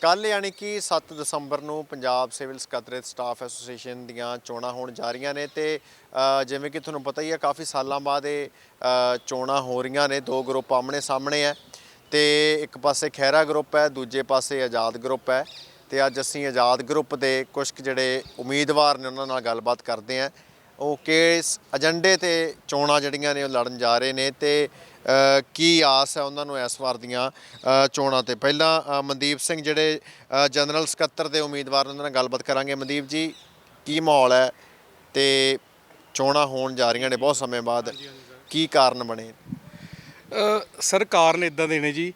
ਕੱਲ ਯਾਨੀ ਕਿ 7 ਦਸੰਬਰ ਨੂੰ ਪੰਜਾਬ ਸਿਵਲ ਸਕੱਤਰੇਤ ਸਟਾਫ ਐਸੋਸੀਏਸ਼ਨ ਦੀਆਂ ਚੋਣਾਂ ਹੋਣ ਜਾ ਰਹੀਆਂ ਨੇ ਤੇ ਜਿਵੇਂ ਕਿ ਤੁਹਾਨੂੰ ਪਤਾ ਹੀ ਹੈ, ਕਾਫੀ ਸਾਲਾਂ ਬਾਅਦ ਇਹ ਚੋਣਾਂ ਹੋ ਰਹੀਆਂ ਨੇ, ਦੋ ਗਰੁੱਪ ਆਮਣੇ ਸਾਹਮਣੇ ਹੈ ਤੇ ਇੱਕ ਪਾਸੇ ਖਹਿਰਾ ਗਰੁੱਪ ਹੈ, ਦੂਜੇ ਪਾਸੇ ਆਜ਼ਾਦ ਗਰੁੱਪ ਹੈ ਤੇ ਅੱਜ ਅਸੀਂ ਆਜ਼ਾਦ ਗਰੁੱਪ ਦੇ ਕੁਝ ਕੁ ਜਿਹੜੇ ਉਮੀਦਵਾਰ ਨੇ ਉਹਨਾਂ ਨਾਲ ਗੱਲਬਾਤ ਕਰਦੇ ਹਾਂ। ਉਹ ਕਿਸ ਏਜੰਡੇ ਤੇ ਚੋਣਾਂ ਜਿਹੜੀਆਂ ਨੇ ਉਹ ਲੜਨ ਜਾ ਰਹੇ ਨੇ ਤੇ ਕੀ ਆਸ ਹੈ ਉਹਨਾਂ ਨੂੰ ਇਸ ਵਾਰ ਦੀਆਂ ਚੋਣਾਂ ਤੇ? ਪਹਿਲਾਂ ਮਨਦੀਪ ਸਿੰਘ ਜਿਹੜੇ ਜਨਰਲ ਸਕੱਤਰ ਦੇ ਉਮੀਦਵਾਰ ਨੇ ਉਹਨਾਂ ਨਾਲ ਗੱਲਬਾਤ ਕਰਾਂਗੇ। ਮਨਦੀਪ ਜੀ ਕੀ ਮਾਹੌਲ ਹੈ ਤੇ ਚੋਣਾਂ ਹੋਣ ਜਾ ਰਹੀਆਂ ਨੇ ਬਹੁਤ ਸਮੇਂ ਬਾਅਦ ਕੀ ਕਾਰਨ ਬਣੇ? ਸਰ ਕਾਰਨ ਇਦਾਂ ਦੇ ਨੇ ਜੀ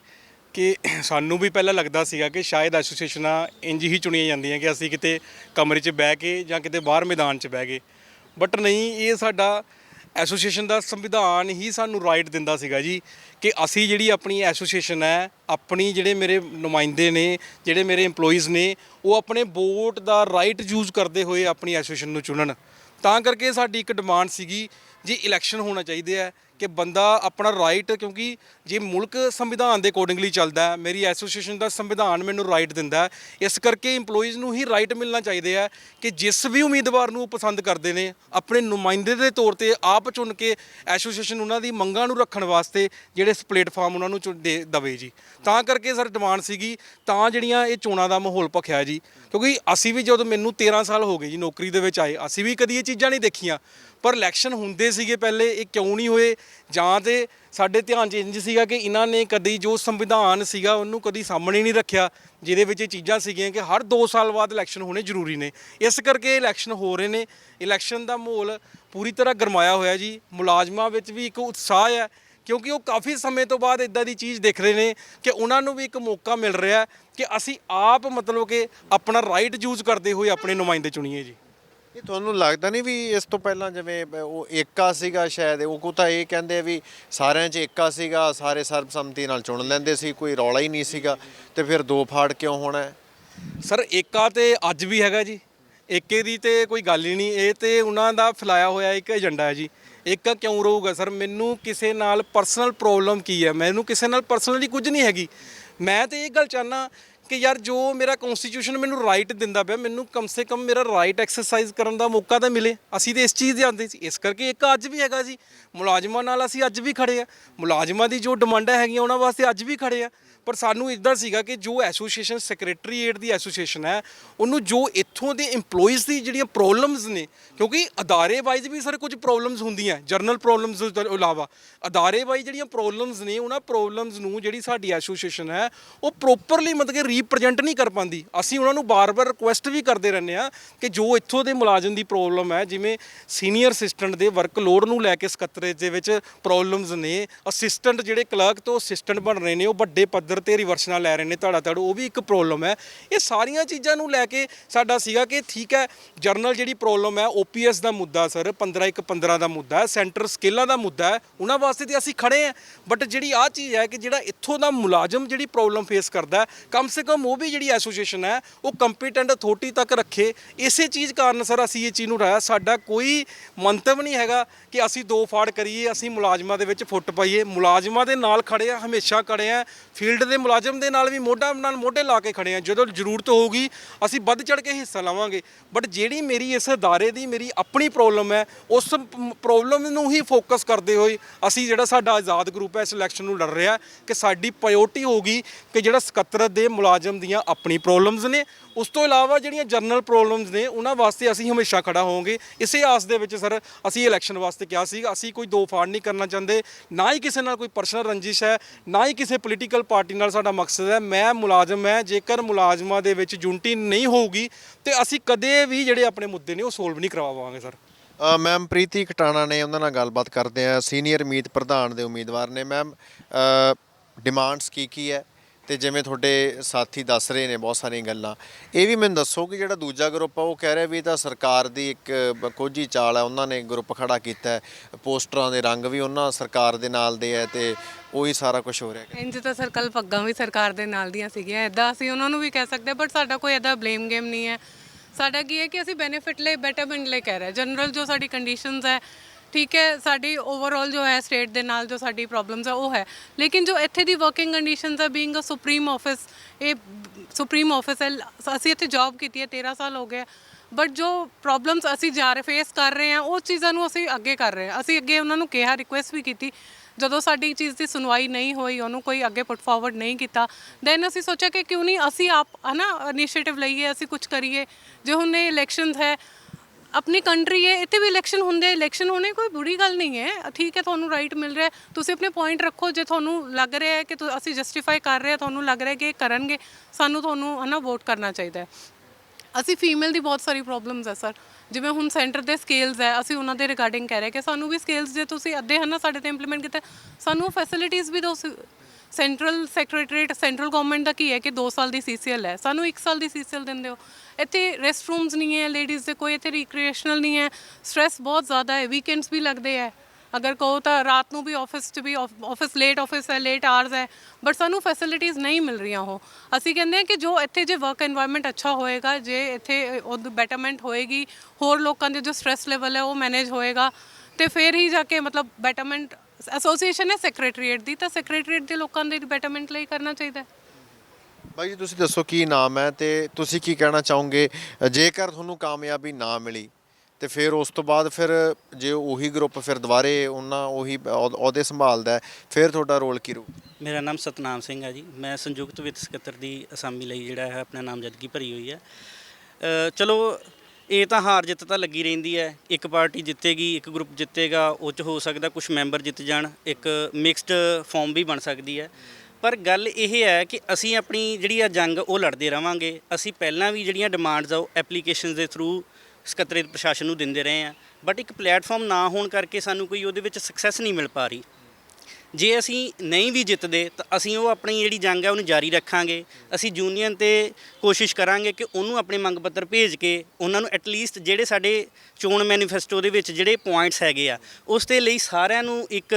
ਕਿ ਸਾਨੂੰ ਵੀ ਪਹਿਲਾਂ ਲੱਗਦਾ ਸੀਗਾ ਕਿ ਸ਼ਾਇਦ ਐਸੋਸੀਏਸ਼ਨਾਂ ਇੰਜ ਹੀ ਚੁਣੀਆਂ ਜਾਂਦੀਆਂ ਕਿ ਅਸੀਂ ਕਿਤੇ ਕਮਰੇ 'ਚ ਬਹਿ ਕੇ ਜਾਂ ਕਿਤੇ ਬਾਹਰ ਮੈਦਾਨ 'ਚ ਬਹਿ ਗਏ ਬਟ ਨਹੀਂ, ਇਹ ਸਾਡਾ ਐਸੋਸੀਏਸ਼ਨ ਦਾ ਸੰਵਿਧਾਨ ਹੀ ਸਾਨੂੰ ਰਾਈਟ ਦਿੰਦਾ ਸੀਗਾ ਜੀ ਕਿ ਅਸੀਂ ਜਿਹੜੀ ਆਪਣੀ ਐਸੋਸੀਏਸ਼ਨ ਹੈ, ਆਪਣੀ ਜਿਹੜੇ ਮੇਰੇ ਨੁਮਾਇੰਦੇ ਨੇ, ਜਿਹੜੇ ਮੇਰੇ EMPLOYEES ਨੇ, ਉਹ ਆਪਣੇ ਵੋਟ ਦਾ ਰਾਈਟ ਯੂਜ਼ ਕਰਦੇ ਹੋਏ ਆਪਣੀ ਐਸੋਸੀਏਸ਼ਨ ਨੂੰ ਚੁਣਨ। ਤਾਂ ਕਰਕੇ ਸਾਡੀ ਇੱਕ ਡਿਮਾਂਡ ਸੀਗੀ ਜੀ ਇਲੈਕਸ਼ਨ ਹੋਣਾ ਚਾਹੀਦੇ ਹੈ ਕਿ ਬੰਦਾ ਆਪਣਾ ਰਾਈਟ ਕਿਉਂਕਿ ਜੇ ਮੁਲਕ ਸੰਵਿਧਾਨ ਦੇ ਅਕੋਰਡਿੰਗਲੀ ਚੱਲਦਾ ਹੈ, ਮੇਰੀ ਐਸੋਸੀਏਸ਼ਨ ਦਾ ਸੰਵਿਧਾਨ ਮੈਨੂੰ ਰਾਈਟ ਦਿੰਦਾ ਹੈ, ਇਸ ਕਰਕੇ EMPLOYEES ਨੂੰ ਹੀ ਰਾਈਟ ਮਿਲਣਾ ਚਾਹੀਦੇ ਹੈ ਕਿ ਜਿਸ ਵੀ ਉਮੀਦਵਾਰ ਨੂੰ ਉਹ ਪਸੰਦ ਕਰਦੇ ਨੇ, ਆਪਣੇ ਨੁਮਾਇੰਦੇ ਦੇ ਤੌਰ ਤੇ ਆਪ ਚੁਣ ਕੇ ਐਸੋਸੀਏਸ਼ਨ ਉਹਨਾਂ ਦੀ ਮੰਗਾਂ ਨੂੰ ਰੱਖਣ ਵਾਸਤੇ ਜਿਹੜੇ ਇਸ ਪਲੇਟਫਾਰਮ ਉਹਨਾਂ ਨੂੰ ਚੁਣ- ਦੇ ਦਵੇ ਜੀ। ਤਾਂ ਕਰਕੇ ਸਰ ਡਿਮਾਂਡ ਸੀਗੀ, ਤਾਂ ਜਿਹੜੀਆਂ ਇਹ ਚੋਣਾਂ ਦਾ ਮਾਹੌਲ ਭਖਿਆ ਜੀ। ਕਿਉਂਕਿ ਅਸੀਂ ਵੀ ਜਦੋਂ ਮੈਨੂੰ 13 ਸਾਲ ਹੋ ਗਏ ਜੀ ਨੌਕਰੀ ਦੇ ਵਿੱਚ ਆਏ, ਅਸੀਂ ਵੀ ਕਦੀ ਇਹ ਚੀਜ਼ਾਂ ਨਹੀਂ ਦੇਖੀਆਂ। ਪਰ ਇਲੈਕਸ਼ਨ ਹੁੰਦੇ ਸੀਗੇ ਪਹਿਲੇ, ਇਹ ਕਿਉਂ ਨਹੀਂ ਹੋਏ? ਜਾਂ ਤੇ ਸਾਡੇ ਧਿਆਨ 'ਚ ਇੰਜ ਸੀਗਾ ਕਿ ਇਹਨਾਂ ਨੇ ਕਦੀ ਜੋ ਸੰਵਿਧਾਨ ਸੀਗਾ ਉਹਨੂੰ ਕਦੀ ਸਾਹਮਣੇ ਨਹੀਂ ਰੱਖਿਆ, ਜਿਹਦੇ ਵਿੱਚ ਇਹ ਚੀਜ਼ਾਂ ਸੀਗੀਆਂ ਕਿ ਹਰ 2 ਸਾਲ ਬਾਅਦ ਇਲੈਕਸ਼ਨ ਹੋਣੇ ਜ਼ਰੂਰੀ ਨੇ। ਇਸ ਕਰਕੇ ਇਲੈਕਸ਼ਨ ਹੋ ਰਹੇ ਨੇ। ਇਲੈਕਸ਼ਨ ਦਾ ਮਾਹੌਲ ਪੂਰੀ ਤਰ੍ਹਾਂ ਗਰਮਾਇਆ ਹੋਇਆ ਜੀ। ਮੁਲਾਜ਼ਮਾਂ ਵਿੱਚ ਵੀ ਇੱਕ ਉਤਸ਼ਾਹ ਹੈ, ਕਿਉਂਕਿ ਉਹ ਕਾਫੀ ਸਮੇਂ ਤੋਂ ਬਾਅਦ ਇਦਾਂ ਦੀ ਚੀਜ਼ ਦੇਖ ਰਹੇ ਨੇ ਕਿ ਉਹਨਾਂ ਨੂੰ ਵੀ ਇੱਕ ਮੌਕਾ ਮਿਲ ਰਿਹਾ ਕਿ ਅਸੀਂ ਆਪ ਮਤਲਬ ਕਿ ਆਪਣਾ ਰਾਈਟ ਯੂਜ਼ ਕਰਦੇ ਹੋਏ ਆਪਣੇ ਨੁਮਾਇੰਦੇ ਚੁਣੀਏ ਜੀ। ਇਹ ਤੁਹਾਨੂੰ ਲੱਗਦਾ ਨਹੀਂ ਵੀ ਇਸ ਤੋਂ ਪਹਿਲਾਂ ਜਿਵੇਂ ਉਹ ਏਕਾ ਸੀਗਾ ਸ਼ਾਇਦ? ਉਹ ਕੋ ਤਾਂ ਇਹ ਕਹਿੰਦੇ ਆ ਵੀ ਸਾਰਿਆਂ 'ਚ ਏਕਾ ਸੀਗਾ, ਸਾਰੇ ਸਰਬਸੰਮਤੀ ਨਾਲ ਚੁਣ ਲੈਂਦੇ ਸੀ, ਕੋਈ ਰੌਲਾ ਹੀ ਨਹੀਂ ਸੀਗਾ ਤੇ ਫਿਰ ਦੋ ਫਾੜ ਕਿਉਂ ਹੋਣਾ? ਸਰ, ਏਕਾ ਤੇ ਅੱਜ ਵੀ ਹੈਗਾ ਜੀ। ਏਕੇ ਦੀ ਤੇ ਕੋਈ ਗੱਲ ਹੀ ਨਹੀਂ। ਇਹ ਤੇ ਉਹਨਾਂ ਦਾ ਫੈਲਾਇਆ ਹੋਇਆ ਇੱਕ ਏਜੰਡਾ ਹੈ ਜੀ। ਏਕਾ ਕਿਉਂ ਰਹੂਗਾ? ਸਰ, ਮੈਨੂੰ ਕਿਸੇ ਨਾਲ ਪਰਸਨਲ ਪ੍ਰੋਬਲਮ ਕੀ ਹੈ? ਮੈਨੂੰ ਕਿਸੇ ਨਾਲ ਪਰਸਨਲੀ ਕੁਝ ਨਹੀਂ ਹੈਗੀ। ਮੈਂ ਤੇ ਇਹ ਗੱਲ ਚਾਹਨਾ ਕਿ ਯਾਰ ਜੋ ਮੇਰਾ ਕਨਸਟੀਟਿਊਸ਼ਨ ਮੈਨੂੰ ਰਾਈਟ ਦਿੰਦਾ ਪਿਆ, ਮੈਨੂੰ ਕਮ ਸੇ ਕਮ ਮੇਰਾ ਰਾਈਟ ਐਕਸਰਸਾਈਜ਼ ਕਰਨ ਦਾ ਮੌਕਾ ਤਾਂ ਮਿਲੇ। ਅਸੀਂ ਤੇ ਇਸ ਚੀਜ਼ ਦੇ ਆਂਦੇ ਸੀ। ਇਸ ਕਰਕੇ ਇੱਕ ਅੱਜ ਵੀ ਹੈਗਾ ਜੀ। ਮੁਲਾਜ਼ਮਾਂ ਨਾਲ ਅਸੀਂ ਅੱਜ ਵੀ ਖੜੇ ਆ। ਮੁਲਾਜ਼ਮਾਂ ਦੀ ਜੋ ਡਿਮਾਂਡਾਂ ਹੈਗੀਆਂ, ਉਹਨਾਂ ਵਾਸਤੇ ਅੱਜ ਵੀ ਖੜੇ ਆ। ਪਰ ਸਾਨੂੰ ਇਦਾਂ ਸੀਗਾ ਕਿ ਜੋ ਐਸੋਸੀਏਸ਼ਨ ਸੈਕਟਰੀਏਟ ਦੀ ਐਸੋਸੀਏਸ਼ਨ ਹੈ, ਉਹਨੂੰ ਜੋ ਇੱਥੋਂ ਦੇ EMPLOYEES ਦੀ ਜਿਹੜੀਆਂ ਪ੍ਰੋਬਲਮਸ ਨੇ, ਕਿਉਂਕਿ ਅਦਾਰੇ ਵਾਈਜ਼ ਵੀ ਸਰ ਕੁਝ ਪ੍ਰੋਬਲਮਸ ਹੁੰਦੀਆਂ ਜਰਨਲ ਪ੍ਰੋਬਲਮਸ ਤੋਂ ਇਲਾਵਾ। ਅਦਾਰੇ ਵਾਈਜ਼ ਜਿਹੜੀਆਂ ਪ੍ਰੋਬਲਮਸ ਨੇ, ਉਹਨਾਂ ਪ੍ਰੋਬਲਮਸ ਨੂੰ ਜਿਹੜੀ ਸਾਡੀ ਐਸੋਸੀਏਸ਼ਨ ਹੈ, ਉਹ ਪ੍ਰੋਪਰਲੀ ਮਤਲਬ ਕਿ ਰੀਪਰੈਜ਼ੈਂਟ ਨਹੀਂ ਕਰ ਪਾਉਂਦੀ। ਅਸੀਂ ਉਹਨਾਂ ਨੂੰ ਬਾਰ-ਬਾਰ ਰਿਕੁਐਸਟ ਵੀ ਕਰਦੇ ਰਹਿੰਦੇ ਆ ਕਿ ਜੋ ਇੱਥੋਂ ਦੇ ਮੁਲਾਜ਼ਮ ਦੀ ਪ੍ਰੋਬਲਮ ਹੈ, ਜਿਵੇਂ ਸੀਨੀਅਰ ਅਸਿਸਟੈਂਟ ਦੇ ਵਰਕਲੋਡ ਨੂੰ ਲੈ ਕੇ ਸਕੱਤਰੇ ਦੇ ਵਿੱਚ ਪ੍ਰੋਬਲਮਸ ਨੇ ਅਸਿਸਟੈਂਟ ਜਿਹੜੇ ਕਲਰਕ ਤੋਂ ਅਸਿਸਟੈਂਟ ਬਣ ਰਹੇ ਨੇ, ਉਹ ਵੱਡੇ ਪੱਧਰ ਤੇ ਰਿਵਰਸਨਾਂ ਲੈ ਰਹੇ ਨੇ ਧੜਾ ਧੜ ਉਹ ਵੀ ਇੱਕ ਪ੍ਰੋਬਲਮ ਹੈ। ਇਹ ਸਾਰੀਆਂ ਚੀਜ਼ਾਂ ਨੂੰ ਲੈ ਕੇ ਸਾਡਾ ਸੀਗਾ ਕਿ ਠੀਕ ਹੈ ਜਰਨਲ ਜਿਹੜੀ ਪ੍ਰੋਬਲਮ ਹੈ ਓਪੀਐਸ ਦਾ ਮੁੱਦਾ ਸਰ 15 ਇੱਕ 15 ਦਾ ਮੁੱਦਾ ਹੈ ਸੈਂਟਰ ਸਕੇਲਾਂ ਦਾ ਮੁੱਦਾ ਹੈ, ਉਹਨਾਂ ਵਾਸਤੇ ਤੇ ਅਸੀਂ ਖੜੇ ਆ ਬਟ ਜਿਹੜੀ ਆ ਚੀਜ਼ ਹੈ ਕਿ ਜਿਹੜਾ ਇੱਥੋਂ ਦਾ ਮੁਲਾਜ਼ਮ ਜਿਹੜੀ ਪ੍ਰੋਬਲਮ ਫੇਸ ਕਰਦਾ ਕਮ ਸੇ ਕਮ ਉਹ ਵੀ ਜਿਹੜੀ ਐਸੋਸੀਏਸ਼ਨ ਹੈ, ਉਹ ਕੰਪੀਟੈਂਟ ਅਥਾਰਟੀ ਤੱਕ ਰੱਖੇ। ਇਸੇ ਚੀਜ਼ ਕਾਰਨ ਸਰ ਅਸੀਂ ਇਹ ਚੀਜ਼ ਨੂੰ ਉਠਾਇਆ। ਸਾਡਾ ਕੋਈ ਮੰਤਵ ਨਹੀਂ ਹੈਗਾ ਕਿ ਅਸੀਂ ਦੋ ਫਾੜ ਕਰੀਏ, ਅਸੀਂ ਮੁਲਾਜ਼ਮਾਂ ਦੇ ਵਿੱਚ ਫੁੱਟ ਪਾਈਏ। ਮੁਲਾਜ਼ਮਾਂ ਦੇ ਨਾਲ ਖੜੇ ਆ ਹਮੇਸ਼ਾ ਖੜੇ ਆ ਫੀਲਡ ਦੇ ਮੁਲਾਜ਼ਮ ਦੇ ਨਾਲ ਵੀ ਮੋਢਾ ਨਾਲ ਮੋਢੇ ਲਾ ਕੇ ਖੜੇ ਆ। ਜਦੋਂ ਜ਼ਰੂਰਤ ਹੋਊਗੀ, ਅਸੀਂ ਵੱਧ ਚੜ ਕੇ ਹਿੱਸਾ ਲਵਾਂਗੇ। ਬਟ ਜਿਹੜੀ ਮੇਰੀ ਇਸ ਅਦਾਰੇ ਦੀ ਮੇਰੀ ਆਪਣੀ ਪ੍ਰੋਬਲਮ ਹੈ, ਉਸ ਪ੍ਰੋਬਲਮ ਨੂੰ ਹੀ ਫੋਕਸ ਕਰਦੇ ਹੋਏ ਅਸੀਂ ਜਿਹੜਾ ਸਾਡਾ ਆਜ਼ਾਦ ਗਰੁੱਪ ਹੈ, ਇਸ ਇਲੈਕਸ਼ਨ ਨੂੰ ਲੜ ਰਿਹਾ ਕਿ ਸਾਡੀ ਪ੍ਰਾਇੋਰਟੀ ਹੋਗੀ ਕਿ ਜਿਹੜਾ ਸਕੱਤਰ ਦੇ ਮੁਲਾਜ਼ਮ ਦੀਆਂ ਆਪਣੀ ਪ੍ਰੋਬਲਮਸ ਨੇ ਉਸ ਤੋਂ ਇਲਾਵਾ ਜਿਹੜੀਆਂ ਜਨਰਲ ਪ੍ਰੋਬਲਮਸ ਨੇ, ਉਹਨਾਂ ਵਾਸਤੇ ਅਸੀਂ ਹਮੇਸ਼ਾ ਖੜਾ ਹੋਵਾਂਗੇ। ਇਸੇ ਆਸ ਦੇ ਵਿੱਚ ਸਰ, ਅਸੀਂ ਇਲੈਕਸ਼ਨ ਵਾਸਤੇ ਕਿਹਾ ਸੀ, ਅਸੀਂ ਕੋਈ ਦੋ ਫਾੜ ਨਹੀਂ ਕਰਨਾ ਚਾਹੁੰਦੇ। ਨਾ ਹੀ ਕਿਸੇ ਨਾਲ ਕੋਈ ਪਰਸਨਲ ਰੰਜਿਸ਼ ਹੈ, ਨਾ ਹੀ ਕਿਸੇ ਪੋਲੀਟੀਕਲ ਪਾਰਟੀ ਨਾਲ ਸਾਡਾ ਮਕਸਦ ਹੈ। ਮੈਂ ਮੁਲਾਜ਼ਮ ਹੈ, ਜੇਕਰ ਮੁਲਾਜ਼ਮਾਂ ਦੇ ਵਿੱਚ ਯੂਨਿਟੀ ਨਹੀਂ ਹੋਊਗੀ, ਤੇ ਅਸੀਂ ਕਦੇ ਵੀ ਜਿਹੜੇ ਆਪਣੇ ਮੁੱਦੇ ਨੇ, ਉਹ ਸੋਲਵ ਨਹੀਂ ਕਰਵਾ ਪਾਵਾਂਗੇ ਸਰ ਮੈਮ ਪ੍ਰੀਤੀ ਕਟਾਣਾ ਨੇ ਉਹਨਾਂ ਨਾਲ ਗੱਲਬਾਤ ਕਰਦੇ ਆ। ਸੀਨੀਅਰ ਮੀਤ ਪ੍ਰਧਾਨ ਦੇ ਉਮੀਦਵਾਰ ਨੇ। ਮੈਮ ਡਿਮਾਂਡਸ ਕੀ ਕੀ ਹੈ? ਤੇ ਜਿਵੇਂ ਤੁਹਾਡੇ ਸਾਥੀ ਦੱਸ ਰਹੇ ਨੇ ਬਹੁਤ ਸਾਰੀਆਂ ਗੱਲਾਂ, ਇਹ ਵੀ ਮੈਨੂੰ ਦੱਸੋ ਕਿ ਜਿਹੜਾ ਦੂਜਾ ਗਰੁੱਪ ਆ, ਉਹ ਕਹਿ ਰਿਹਾ ਵੀ ਇਹ ਤਾਂ ਸਰਕਾਰ ਦੀ ਇੱਕ ਬ- ਕੋਝੀ ਚਾਲ ਹੈ ਉਹਨਾਂ ਨੇ ਗਰੁੱਪ ਖੜਾ ਕੀਤਾ ਹੈ, ਪੋਸਟਰਾਂ ਦੇ ਰੰਗ ਵੀ ਉਹਨਾਂ ਸਰਕਾਰ ਦੇ ਨਾਲ ਦੇ ਹੈ ਤੇ ਉਹੀ ਸਾਰਾ ਕੁਝ ਹੋ ਰਿਹਾ। ਹੈ ਇੰਜ ਤਾਂ ਸਰ ਕੱਲ ਪੱਗਾਂ ਵੀ ਸਰਕਾਰ ਦੇ ਨਾਲ ਦੀਆਂ ਸੀਗੀਆਂ ਐਦਾਂ ਅਸੀਂ ਉਹਨਾਂ ਨੂੰ ਵੀ ਕਹਿ ਸਕਦੇ ਬਟ ਸਾਡਾ ਕੋਈ ਐਦਾ ਬਲੇਮ ਗੇਮ ਨਹੀਂ ਹੈ। ਸਾਡਾ ਕੀ ਹੈ ਕਿ ਅਸੀਂ ਬੈਨੀਫਿਟ ਲਈ ਬੈਟਰਮੈਂਟ ਲਈ ਕਹਿ ਰਹੇ ਜਨਰਲ ਜੋ ਸਾਡੀ ਕੰਡੀਸ਼ਨਸ ਹੈ ਠੀਕ ਹੈ, ਸਾਡੀ ਓਵਰਆਲ ਜੋ ਹੈ ਸਟੇਟ ਦੇ ਨਾਲ ਜੋ ਸਾਡੀ ਪ੍ਰੋਬਲਮਸ ਆ, ਉਹ ਹੈ। ਲੇਕਿਨ ਜੋ ਇੱਥੇ ਦੀ ਵਰਕਿੰਗ ਕੰਡੀਸ਼ਨਸ ਆ ਬੀਇੰਗ ਅ ਸੁਪਰੀਮ ਆਫਿਸ ਇਹ ਸੁਪਰੀਮ ਆਫਿਸ ਹੈ ਅਸੀਂ ਇੱਥੇ ਜੌਬ ਕੀਤੀ ਹੈ 13 ਸਾਲ ਹੋ ਗਏ ਬਟ ਜੋ ਪ੍ਰੋਬਲਮਸ ਅਸੀਂ ਜਾ ਰਹੇ ਫੇਸ ਕਰ ਰਹੇ ਹਾਂ ਉਹ ਚੀਜ਼ਾਂ ਨੂੰ ਅਸੀਂ ਅੱਗੇ ਕਰ ਰਹੇ ਹਾਂ ਅਸੀਂ ਅੱਗੇ ਉਹਨਾਂ ਨੂੰ ਕਿਹਾ ਰਿਕੁਐਸਟ ਵੀ ਕੀਤੀ। ਜਦੋਂ ਸਾਡੀ ਚੀਜ਼ ਦੀ ਸੁਣਵਾਈ ਨਹੀਂ ਹੋਈ, ਉਹਨੂੰ ਕੋਈ ਅੱਗੇ ਪੁੱਟ ਫਾਰਵਰਡ ਨਹੀਂ ਕੀਤਾ ਦੈਨ ਅਸੀਂ ਸੋਚਿਆ ਕਿ ਕਿਉਂ ਨਹੀਂ, ਅਸੀਂ ਆਪ, ਹਨਾ ਇਨੀਸ਼ੀਏਟਿਵ ਲਈਏ, ਅਸੀਂ ਕੁਝ ਕਰੀਏ। ਜੇ ਹੁਣ ਇਹ ਇਲੈਕਸ਼ਨਸ ਹੈ ਆਪਣੀ ਕੰਟਰੀ ਹੈ, ਇੱਥੇ ਵੀ ਇਲੈਕਸ਼ਨ ਹੁੰਦੇ ਇਲੈਕਸ਼ਨ ਹੋਣੇ ਕੋਈ ਬੁਰੀ ਗੱਲ ਨਹੀਂ ਹੈ। ਠੀਕ ਹੈ, ਤੁਹਾਨੂੰ ਰਾਈਟ ਮਿਲ ਰਿਹਾ ਤੁਸੀਂ ਆਪਣੇ ਪੁਆਇੰਟ ਰੱਖੋ, ਜੇ ਤੁਹਾਨੂੰ ਲੱਗ ਰਿਹਾ ਹੈ ਕਿ ਅਸੀਂ ਜਸਟੀਫਾਈ ਕਰ ਰਹੇ ਹਾਂ, ਤੁਹਾਨੂੰ ਲੱਗ ਰਿਹਾ ਕਿ ਇਹ ਕਰਨਗੇ, ਸਾਨੂੰ ਤੁਹਾਨੂੰ ਹਨਾ ਵੋਟ ਕਰਨਾ ਚਾਹੀਦਾ ਹੈ। ਅਸੀਂ ਫੀਮੇਲ ਦੀ ਬਹੁਤ ਸਾਰੀ ਪ੍ਰੋਬਲਮਸ ਹੈ ਸਰ ਜਿਵੇਂ ਹੁਣ ਸੈਂਟਰ ਦੇ ਸਕੇਲਸ ਹੈ, ਅਸੀਂ ਉਹਨਾਂ ਦੇ ਰਿਗਾਰਡਿੰਗ ਕਹਿ ਰਹੇ ਕਿ ਸਾਨੂੰ ਵੀ ਸਕੇਲਸ ਜੇ ਤੁਸੀਂ ਅੱਧੇ ਹਨ ਨਾ ਸਾਡੇ ਤੇ ਇੰਪਲੀਮੈਂਟ ਕੀਤੇ, ਸਾਨੂੰ ਫੈਸਿਲਿਟੀਆਂ ਵੀ ਦਿਓ ਸੈਂਟਰਲ ਸੈਕਟਰੀਏਟ, ਸੈਂਟਰਲ ਗਵਰਨਮੈਂਟ ਦਾ ਕੀ ਹੈ ਕਿ 2 ਸਾਲ ਦੀ ਸੀਸੀਐਲ ਹੈ। ਸਾਨੂੰ 1 ਸਾਲ ਦੀ ਸੀਸੀਐਲ ਦਿੰਦੇ ਹੋ। ਇੱਥੇ ਰੈਸਟ ਰੂਮਸ ਨਹੀਂ ਹੈ ਲੇਡੀਜ਼ ਦੇ, ਕੋਈ ਇੱਥੇ ਰੀਕ੍ਰੀਏਸ਼ਨਲ ਨਹੀਂ ਹੈ। ਸਟ्रेस ਬਹੁਤ ਜ਼ਿਆਦਾ ਹੈ। ਵੀਕਐਂਡਸ ਵੀ ਲੱਗਦੇ ਹੈ। ਅਗਰ ਕਹੋ ਤਾਂ ਰਾਤ ਨੂੰ ਵੀ ਆਫਿਸ 'ਚ ਵੀ ਆਫਿਸ ਲੇਟ ਆਫਿਸ ਹੈ ਲੇਟ ਆਰਸ ਹੈ। ਬਟ ਸਾਨੂੰ ਫੈਸਿਲਿਟੀਜ਼ ਨਹੀਂ ਮਿਲ ਰਹੀਆਂ ਉਹ। ਅਸੀਂ ਕਹਿੰਦੇ ਹਾਂ ਕਿ ਜੋ ਇੱਥੇ ਜੇ ਵਰਕ এনवायरमेंट ਅੱਛਾ ਹੋਏਗਾ, ਜੇ ਇੱਥੇ ਉਹ ਬੈਟਰਮੈਂਟ ਹੋਏਗੀ, ਹੋਰ ਲੋਕਾਂ ਦੇ ਜੋ ਸਟ्रेस ਲੈਵਲ ਹੈ ਉਹ ਮੈਨੇਜ ਹੋਏਗਾ। ਤੇ ਫਿਰ ਹੀ ਜਾ ਕੇ ਮਤਲਬ ਬੈਟਰਮੈਂਟ ਐਸੋਸੀਏਸ਼ਨ ਹੈ ਸੈਕਟਰੀਏਟ ਦੀ ਤਾਂ ਸੈਕਟਰੀਏਟ ਦੇ ਲੋਕਾਂ ਦੇ ਬੈਟਰਮੈਂਟ ਲਈ ਕਰਨਾ ਚਾਹੀਦਾ ਹੈ। ਬਾਈ ਜੀ ਤੁਸੀਂ ਦੱਸੋ ਕੀ ਨਾਮ ਹੈ ਤੇ ਤੁਸੀਂ ਕੀ ਕਹਿਣਾ ਚਾਹੋਗੇ? ਜੇਕਰ ਤੁਹਾਨੂੰ ਕਾਮਯਾਬੀ ਨਾ ਮਿਲੀ ਤੇ ਫਿਰ ਉਸ ਤੋਂ ਬਾਅਦ ਫਿਰ ਜੇ ਉਹੀ ਗਰੁੱਪ ਫਿਰ ਦੁਬਾਰੇ ਉਹਨਾਂ ਉਹੀ ਅਹੁਦ- ਅਹੁਦੇ ਸੰਭਾਲਦਾ ਹੈ, ਫਿਰ ਤੁਹਾਡਾ ਰੋਲ ਕੀ ਰਹੂ? ਮੇਰਾ ਨਾਮ ਸਤਨਾਮ ਸਿੰਘ ਹੈ ਜੀ। ਮੈਂ ਸੰਯੁਕਤ ਵਿੱਤ ਸਕੱਤਰ ਦੀ ਅਸਾਮੀ ਲਈ ਜਿਹੜਾ ਹੈ ਆਪਣਾ ਨਾਮਜ਼ਦਗੀ ਭਰੀ ਹੋਈ ਹੈ। ਅ, ਚਲੋ ਇਹ ਤਾਂ ਹਾਰ ਜਿੱਤ ਤਾਂ ਲੱਗੀ ਰਹਿੰਦੀ ਹੈ। ਇੱਕ ਪਾਰਟੀ ਜਿੱਤੇਗੀ, ਇੱਕ ਗਰੁੱਪ ਜਿੱਤੇਗਾ, ਉਹ 'ਚ ਹੋ ਸਕਦਾ ਕੁਝ ਮੈਂਬਰ ਜਿੱਤ ਜਾਣ, ਇੱਕ ਮਿਕਸਡ ਫਾਰਮ ਵੀ ਬਣ ਸਕਦੀ ਹੈ। ਪਰ ਗੱਲ ਇਹ ਹੈ ਕਿ ਅਸੀਂ ਆਪਣੀ ਜਿਹੜੀ ਆ ਜੰਗ, ਉਹ ਲੜਦੇ ਰਵਾਂਗੇ। ਅਸੀਂ ਪਹਿਲਾਂ ਵੀ ਜਿਹੜੀਆਂ ਡਿਮਾਂਡਸ ਆ, ਉਹ ਐਪਲੀਕੇਸ਼ਨਸ ਦੇ ਥਰੂ ਸਕੱਤਰੇਤ ਪ੍ਰਸ਼ਾਸਨ ਨੂੰ ਦਿੰਦੇ ਰਹੇ ਆ ਬਟ ਇੱਕ ਪਲੇਟਫਾਰਮ ਨਾ ਹੋਣ ਕਰਕੇ ਸਾਨੂੰ ਕੋਈ ਉਹਦੇ ਵਿੱਚ ਸਕਸੈਸ ਨਹੀਂ ਮਿਲ ਪਾ ਰਹੀ। ਜੇ ਅਸੀਂ ਨਹੀਂ ਵੀ ਜਿੱਤਦੇ ਤਾਂ ਅਸੀਂ ਉਹ ਆਪਣੀ ਜਿਹੜੀ ਜੰਗ ਹੈ ਉਹਨੂੰ ਜਾਰੀ ਰੱਖਾਂਗੇ। ਅਸੀਂ ਯੂਨੀਅਨ ਤੇ ਕੋਸ਼ਿਸ਼ ਕਰਾਂਗੇ ਕਿ ਉਹਨੂੰ ਆਪਣੇ ਮੰਗ ਪੱਤਰ ਭੇਜ ਕੇ ਉਹਨਾਂ ਨੂੰ ਐਟਲੀਸਟ ਜਿਹੜੇ ਸਾਡੇ ਚੋਣ ਮੈਨੀਫੈਸਟੋ ਦੇ ਵਿੱਚ ਜਿਹੜੇ ਪੁਆਇੰਟਸ ਹੈਗੇ ਆ, ਉਸ ਦੇ ਲਈ ਸਾਰਿਆਂ ਨੂੰ ਇੱਕ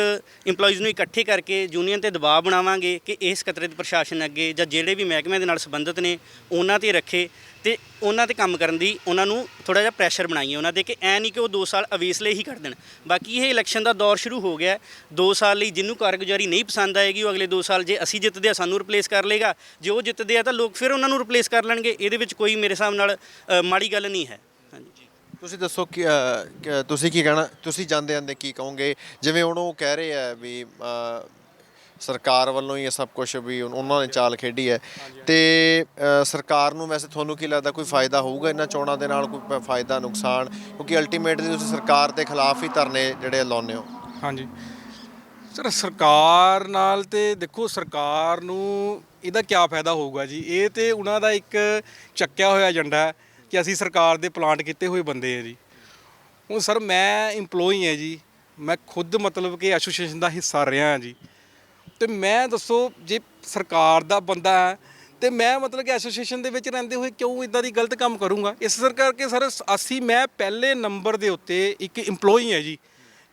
EMPLOYEES ਨੂੰ ਇਕੱਠੇ ਕਰਕੇ ਯੂਨੀਅਨ ਤੇ ਦਬਾਅ ਬਣਾਵਾਂਗੇ ਕਿ ਇਸ ਸਕੱਤਰੇਤ ਪ੍ਰਸ਼ਾਸਨ ਅੱਗੇ ਜਾਂ ਜਿਹੜੇ ਵੀ ਮਹਿਕਮਿਆਂ ਦੇ ਨਾਲ ਸੰਬੰਧਿਤ ਨੇ, ਉਹਨਾਂ ਤੇ ਰੱਖੇ। ਤੇ ਉਹਨਾਂ ਤੇ ਕੰਮ ਕਰਨ ਦੀ ਉਹਨਾਂ ਨੂੰ ਥੋੜਾ ਜਿਹਾ ਪ੍ਰੈਸ਼ਰ ਬਣਾਈਏ ਉਹਨਾਂ ਦੇ ਕਿ ਐ ਨਹੀਂ ਕਿ ਉਹ 2 ਸਾਲ ਅਵੇਸਲੇ ਹੀ ਕੱਢ ਦੇਣ। ਬਾਕੀ ਇਹ ਇਲੈਕਸ਼ਨ ਦਾ ਦੌਰ ਸ਼ੁਰੂ ਹੋ ਗਿਆ 2 ਸਾਲ ਲਈ ਜਿਹਨੂੰ ਕਾਰਗੁਜ਼ਾਰੀ ਨਹੀਂ ਪਸੰਦ ਆਏਗੀ ਉਹ ਅਗਲੇ 2 ਸਾਲ ਜੇ ਅਸੀਂ ਜਿੱਤਦੇ ਆ ਸਾਨੂੰ ਰਿਪਲੇਸ ਕਰ ਲੇਗਾ ਜੇ ਉਹ ਜਿੱਤਦੇ ਆ ਤਾਂ ਲੋਕ ਫਿਰ ਉਹਨਾਂ ਨੂੰ ਰਿਪਲੇਸ ਕਰ ਲੈਣਗੇ। ਇਹਦੇ ਵਿੱਚ ਕੋਈ ਮੇਰੇ ਹਿਸਾਬ ਨਾਲ ਅ, ਮਾੜੀ ਗੱਲ ਨਹੀਂ ਹੈ। ਹਾਂਜੀ। ਤੁਸੀਂ ਦੱਸੋ ਕਿ ਅ, ਕਿ ਤੁਸੀਂ ਕੀ ਕਹਿਣਾ ਤੁਸੀਂ ਜਾਂਦੇ ਜਾਂਦੇ ਕੀ ਕਹੋਗੇ? ਜਿਵੇਂ ਹੁਣ ਉਹ ਕਹਿ ਰਹੇ ਆ ਵੀ ਅ, ਸਰਕਾਰ ਵੱਲੋਂ ਹੀ ਇਹ ਸਭ ਕੁਝ ਵੀ ਉਨ- ਉਹਨਾਂ ਨੇ ਚਾਲ ਖੇਡੀ ਹੈ। ਤੇ ਅ, ਸਰਕਾਰ ਨੂੰ ਵੈਸੇ ਤੁਹਾਨੂੰ ਕੀ ਲੱਗਦਾ ਕੋਈ ਫਾਇਦਾ ਹੋਊਗਾ ਇਹਨਾਂ ਚੋਣਾਂ ਦੇ ਨਾਲ ਕੋਈ ਪ- ਫਾਇਦਾ ਨੁਕਸਾਨ? ਕਿਉਂਕਿ ਅਲਟੀਮੇਟਲੀ ਤੁਸੀਂ ਸਰਕਾਰ ਦੇ ਖਿਲਾਫ ਹੀ ਧਰਨੇ ਜਿਹੜੇ ਲਾਉਂਦੇ ਹੋ। ਹਾਂਜੀ। ਸਰ ਸਰਕਾਰ ਨਾਲ ਤੇ ਦੇਖੋ ਸਰਕਾਰ ਨੂੰ ਇਹਦਾ ਕੀ ਫਾਇਦਾ ਹੋਊਗਾ ਜੀ? ਇਹ ਤੇ ਉਹਨਾਂ ਦਾ ਇੱਕ ਚੱਕਿਆ ਹੋਇਆ ਏਜੰਡਾ ਹੈ ਕਿ ਅਸੀਂ ਸਰਕਾਰ ਦੇ ਪਲਾਂਟ ਕੀਤੇ ਹੋਏ ਬੰਦੇ ਆ ਜੀ। ਹੁਣ ਸਰ ਮੈਂ EMPLOYE ਹਾਂ ਜੀ। ਮੈਂ ਖੁਦ ਮਤਲਬ ਕਿ ਐਸੋਸੀਏਸ਼ਨ ਦਾ ਹਿੱਸਾ ਰਿਹਾ ਹਾਂ ਜੀ। ਤੇ ਮੈਂ ਦੱਸੋ ਜੇ ਸਰਕਾਰ ਦਾ ਬੰਦਾ ਹੈ ਤੇ ਮੈਂ ਮਤਲਬ ਕਿ ਐਸੋਸੀਏਸ਼ਨ ਦੇ ਵਿੱਚ ਰਹਿੰਦੇ ਹੋਏ ਕਿਉਂ ਇਦਾਂ ਦੀ ਗਲਤ ਕੰਮ ਕਰੂੰਗਾ? ਇਸ ਸਰ ਕਰਕੇ ਸਰ ਅਸੀਂ, ਮੈਂ ਪਹਿਲੇ ਨੰਬਰ ਦੇ ਉੱਤੇ ਇੱਕ EMPLOYE ਹੈ ਜੀ।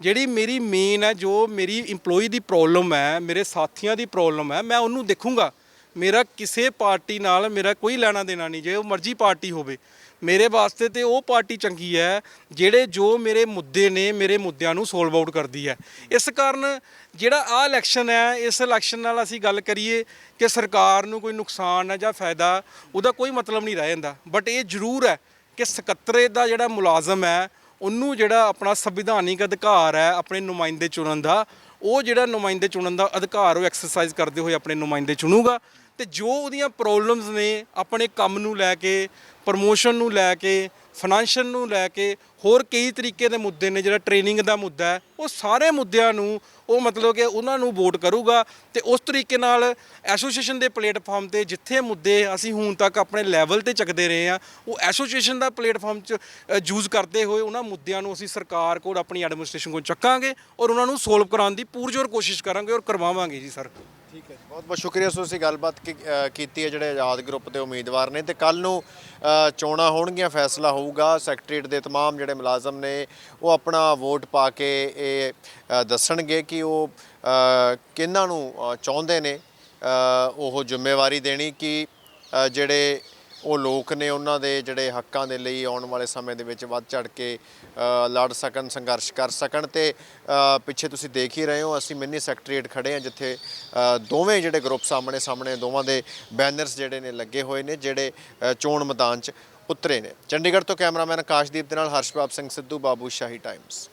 ਜਿਹੜੀ ਮੇਰੀ ਮੇਨ ਹੈ, ਜੋ ਮੇਰੀ EMPLOYE ਦੀ ਪ੍ਰੋਬਲਮ ਹੈ, ਮੇਰੇ ਸਾਥੀਆਂ ਦੀ ਪ੍ਰੋਬਲਮ ਹੈ, ਮੈਂ ਉਹਨੂੰ ਦੇਖੂੰਗਾ। ਮੇਰਾ ਕਿਸੇ ਪਾਰਟੀ ਨਾਲ ਮੇਰਾ ਕੋਈ ਲੈਣਾ ਦੇਣਾ ਨਹੀਂ, ਜੇ ਉਹ ਮਰਜ਼ੀ ਪਾਰਟੀ ਹੋਵੇ। ਮੇਰੇ ਵਾਸਤੇ ਤੇ ਉਹ ਪਾਰਟੀ ਚੰਗੀ ਹੈ, ਜਿਹੜੇ ਜੋ ਮੇਰੇ ਮੁੱਦੇ ਨੇ, ਮੇਰੇ ਮੁੱਦਿਆਂ ਨੂੰ ਸੋਲਵ ਆਊਟ ਕਰਦੀ ਹੈ। ਇਸ ਕਾਰਨ ਜਿਹੜਾ ਆ ਇਲੈਕਸ਼ਨ ਹੈ, ਇਸ ਇਲੈਕਸ਼ਨ ਨਾਲ ਅਸੀਂ ਗੱਲ ਕਰੀਏ ਕਿ ਸਰਕਾਰ ਨੂੰ ਕੋਈ ਨੁਕਸਾਨ ਹੈ ਜਾਂ ਫਾਇਦਾ, ਉਹਦਾ ਕੋਈ ਮਤਲਬ ਨਹੀਂ ਰਹਿ ਜਾਂਦਾ। ਬਟ ਇਹ ਜ਼ਰੂਰ ਹੈ ਕਿ ਸਕੱਤਰੇ ਦਾ ਜਿਹੜਾ ਮੁਲਾਜ਼ਮ ਹੈ, ਉਹਨੂੰ ਜਿਹੜਾ ਆਪਣਾ ਸੰਵਿਧਾਨਿਕ ਅਧਿਕਾਰ ਹੈ, ਆਪਣੇ ਨੁਮਾਇੰਦੇ ਚੁਣਨ ਦਾ ਉਹ ਜਿਹੜਾ ਨੁਮਾਇੰਦੇ ਚੁਣਨ ਦਾ ਅਧਿਕਾਰ ਉਹ ਐਕਸਰਸਾਈਜ਼ ਕਰਦੇ ਹੋਏ ਆਪਣੇ ਨੁਮਾਇੰਦੇ ਚੁਣੂਗਾ ਤੇ ਜੋ ਉਹਦੀਆਂ ਪ੍ਰੋਬਲਮਸ ਨੇ ਆਪਣੇ ਕੰਮ ਨੂੰ ਲੈ ਕੇ ਪ੍ਰਮੋਸ਼ਨ ਨੂੰ ਲੈ ਕੇ ਫਾਈਨੈਂਸ਼ੀਅਲ ਨੂੰ ਲੈ ਕੇ ਹੋਰ ਕਈ ਤਰੀਕੇ ਦੇ ਮੁੱਦੇ ਨੇ ਜਿਹੜਾ ਟ੍ਰੇਨਿੰਗ ਦਾ ਮੁੱਦਾ ਹੈ, ਉਹ ਸਾਰੇ ਮੁੱਦਿਆਂ ਨੂੰ ਉਹ ਮਤਲਬ ਕਿ ਉਹਨਾਂ ਨੂੰ ਵੋਟ ਕਰੂਗਾ ਤੇ ਉਸ ਤਰੀਕੇ ਨਾਲ ਐਸੋਸੀਏਸ਼ਨ ਦੇ ਪਲੇਟਫਾਰਮ ਤੇ ਜਿੱਥੇ ਮੁੱਦੇ ਅਸੀਂ ਹੁਣ ਤੱਕ ਆਪਣੇ ਲੈਵਲ ਤੇ ਚੱਕਦੇ ਰਹੇ ਆ ਉਹ ਐਸੋਸੀਏਸ਼ਨ ਦਾ ਪਲੇਟਫਾਰਮ ਚ ਯੂਜ਼ ਕਰਦੇ ਹੋਏ ਉਹਨਾਂ ਮੁੱਦਿਆਂ ਨੂੰ ਅਸੀਂ ਸਰਕਾਰ ਕੋਲ ਆਪਣੀ ਐਡਮਿਨਿਸਟ੍ਰੇਸ਼ਨ ਕੋਲ ਚੱਕਾਂਗੇ ਔਰ ਉਹਨਾਂ ਨੂੰ ਸੋਲਵ ਕਰਾਉਣ ਦੀ ਪੂਰਜੋਰ ਕੋਸ਼ਿਸ਼ ਕਰਾਂਗੇ ਔਰ ਕਰਵਾਵਾਂਗੇ ਜੀ ਸਰ। ਠੀਕ ਹੈ ਬਹੁਤ ਬਹੁਤ ਸ਼ੁਕਰੀਆ ਸੋ ਤੁਸੀਂ ਗੱਲਬਾਤ ਕੀ- ਅ, ਕੀਤੀ ਹੈ ਜਿਹੜੇ ਆਜ਼ਾਦ ਗਰੁੱਪ ਦੇ ਉਮੀਦਵਾਰ ਨੇ ਤੇ ਕੱਲ ਨੂੰ ਅ, ਚੋਣਾਂ ਹੋਣਗੀਆਂ ਫੈਸਲਾ ਹੋਊਗਾ ਸੈਕਟਰੀਏਟ ਦੇ तमाम ਜਿਹੜੇ ਮੁਲਾਜ਼ਮ ਨੇ ਉਹ ਆਪਣਾ ਵੋਟ ਪਾ ਕੇ ਇਹ ਅ, ਦੱਸਣਗੇ ਕਿ ਉਹ ਅ, ਕਿਹਨਾਂ ਨੂੰ ਅ, ਚਾਹੁੰਦੇ ਨੇ ਅ, ਉਹ ਜ਼ਿੰਮੇਵਾਰੀ ਦੇਣੀ ਕਿ ਅ, ਜਿਹੜੇ ਉਹ ਲੋਕ ਨੇ ਉਹਨਾਂ ਦੇ ਜਿਹੜੇ ਹੱਕਾਂ ਦੇ ਲਈ ਆਉਣ ਵਾਲੇ ਸਮੇਂ ਦੇ ਵਿੱਚ ਵੱਧ ਚੜ ਕੇ ਲੜ ਸਕਣ, ਸੰਘਰਸ਼ ਕਰ ਸਕਣ ਤੇ ਪਿੱਛੇ ਤੁਸੀਂ ਦੇਖ ਹੀ ਰਹੇ ਹੋ, ਅਸੀਂ ਮਿੰਨੀ ਸੈਕਟਰੀਏਟ ਖੜੇ ਹਾਂ ਜਿੱਥੇ ਦੋਵੇਂ ਜਿਹੜੇ ਗਰੁੱਪ ਸਾਹਮਣੇ ਸਾਹਮਣੇ ਦੋਵਾਂ ਦੇ ਬੈਨਰਸ ਜਿਹੜੇ ਨੇ ਲੱਗੇ ਹੋਏ ਨੇ, ਜਿਹੜੇ ਚੋਣ ਮੈਦਾਨ 'ਚ ਉਤਰੇ ਨੇ। ਚੰਡੀਗੜ੍ਹ ਤੋਂ ਕੈਮਰਾਮੈਨ ਆਕਾਸ਼ਦੀਪ ਦੇ ਨਾਲ ਹਰਸ਼ਬਾਬ ਸਿੰਘ ਸਿੱਧੂ, ਬਾਬੂ ਸ਼ਾਹੀ ਟਾਈਮਸ